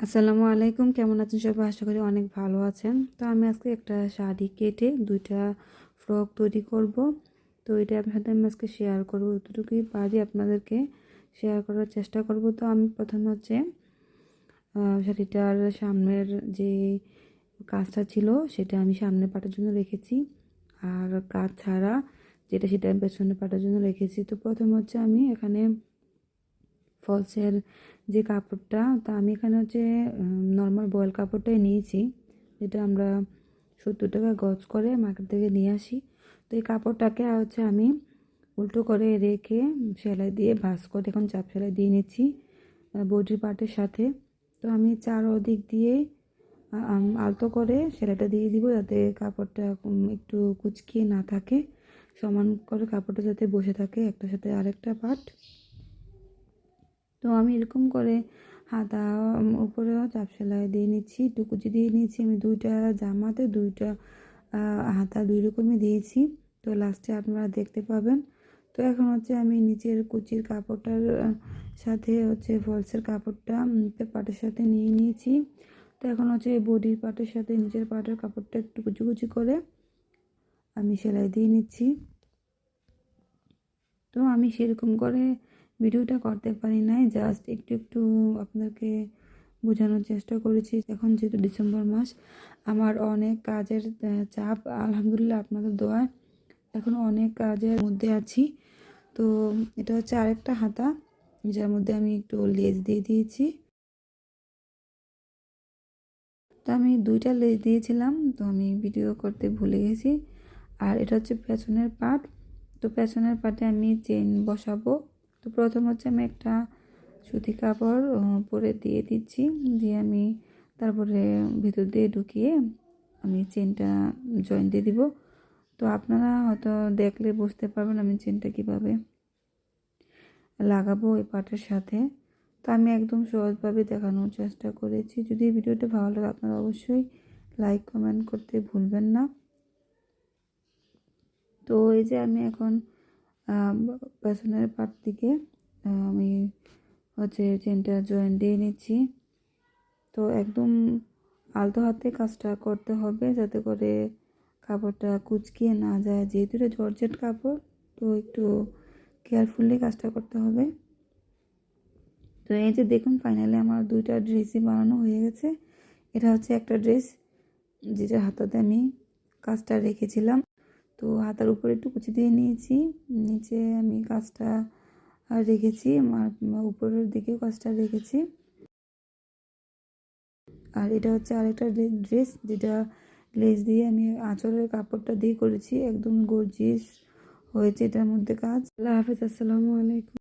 আসসালামু আলাইকুম। কেমন আছেন সবাই? আশা করি অনেক ভালো আছেন। তো আমি আজকে একটা শাড়ি কেটে দুইটা ফ্রক তৈরি করব। তো এটা আপনার সাথে আমি আজকে শেয়ার করব। যতটুকুই পারি আপনাদেরকে শেয়ার করার চেষ্টা করব। তো আমি প্রথমে হচ্ছে শাড়িটার সামনের যে কাজটা ছিল, সেটা আমি সামনে পাটার জন্য রেখেছি। আর কাজ ছাড়া যেটা সেটা আমি পেছনে পাটার জন্য রেখেছি। তো প্রথম হচ্ছে আমি এখানে ফলসের যে কাপড়টা, তা আমি এখানে হচ্ছে নর্মাল বয়েল কাপড়টাই নিয়েছি। যেটা আমরা সত্তর টাকা গজ করে মার্কেট থেকে নিয়ে আসি। তো এই কাপড়টাকে হচ্ছে আমি উল্টো করে রেখে সেলাই দিয়ে ভাস করে এখন চাপ সেলাই দিয়ে নিচ্ছি বডির পার্টের সাথে। তো আমি চার দিক দিয়ে আলতো করে সেলাইটা দিয়ে দিব যাতে কাপড়টা একটু কুচকিয়ে না থাকে। সমান করে কাপড়টা যাতে বসে থাকে একটার সাথে আরেকটা পার্ট তো আমি এরকম করে হাতা উপরেও চাপ সেলাই দিয়ে নিচ্ছি টুকুচি দিয়ে নিয়েছি আমি দুইটা জামাতে, দুইটা হাতা দুই রকমই দিয়েছি। তো লাস্টে আপনারা দেখতে পাবেন। তো এখন হচ্ছে আমি নিচের কুচির কাপড়টার সাথে হচ্ছে ফলসের কাপড়টা পাটের সাথে নিয়ে নিয়েছি। তো এখন হচ্ছে বডির পাটের সাথে নিচের পাটের কাপড়টা একটু কুচি কুচি করে আমি সেলাই দিয়ে নিচ্ছি। তো আমি সেরকম করে ভিডিওটা করতে পারি নাই জাস্ট একটু একটু আপনাদেরকে বোঝানোর চেষ্টা করেছি। এখন যেহেতু ডিসেম্বর মাস, আমার অনেক কাজের চাপ। আলহামদুলিল্লাহ আপনাদের দোয়ায় এখন অনেক কাজের মধ্যে আছি। তো এটা হচ্ছে আরেকটা হাতা, যার মধ্যে আমি একটু লেজ দিয়ে দিয়েছি। তো আমি দুইটা লেজ দিয়েছিলাম, তো আমি ভিডিও করতে ভুলে গেছি। আর এটা হচ্ছে পেছনের পাট, তো পেছনের পাটে আমি চেন বসাবো। তো প্রথম হচ্ছে আমি একটা সুতি কাপড় পরে দিয়ে দিচ্ছি। দিয়ে আমি তারপরে ভিতর দিয়ে ঢুকিয়ে আমি চেনটা জয়েন দিয়ে দিব। তো আপনারা হয়তো দেখলে বুঝতে পারবেন আমি চেনটা কীভাবে লাগাবো এই পাটের সাথে। তো আমি একদম সহজভাবে দেখানোর চেষ্টা করেছি। যদি ভিডিওটা ভালো লাগে আপনারা অবশ্যই লাইক কমেন্ট করতে ভুলবেন না। তো এই যে আমি এখন পেছনের পাট দিকে আমি হচ্ছে চেনটা জয়েন দিয়ে নিচ্ছি। তো একদম আলতো হাতে কাজটা করতে হবে যাতে করে কাপড়টা কুচকিয়ে না যায়। যেহেতু এটা জর্জেট কাপড়, তো একটু কেয়ারফুলি কাজটা করতে হবে। তো এই যে দেখুন ফাইনালি আমার দুইটা ড্রেসই বানানো হয়ে গেছে। এটা হচ্ছে একটা ড্রেস যেটা হাতাতে আমি কাজটা রেখেছিলাম। তো হাতার উপরে একটু কুচি দিয়ে নিয়েছি। নিচে আমি কাজটা রেখেছি, আমার উপরের দিকেও কাজটা রেখেছি। আর এটা হচ্ছে আরেকটা ড্রেস যেটা লেস দিয়ে আমি আঁচলের কাপড়টা দিয়ে করেছি, একদম গর্জিস হয়েছে এটার মধ্যে কাজ। আল্লাহ হাফিজ, আসসালামু আলাইকুম।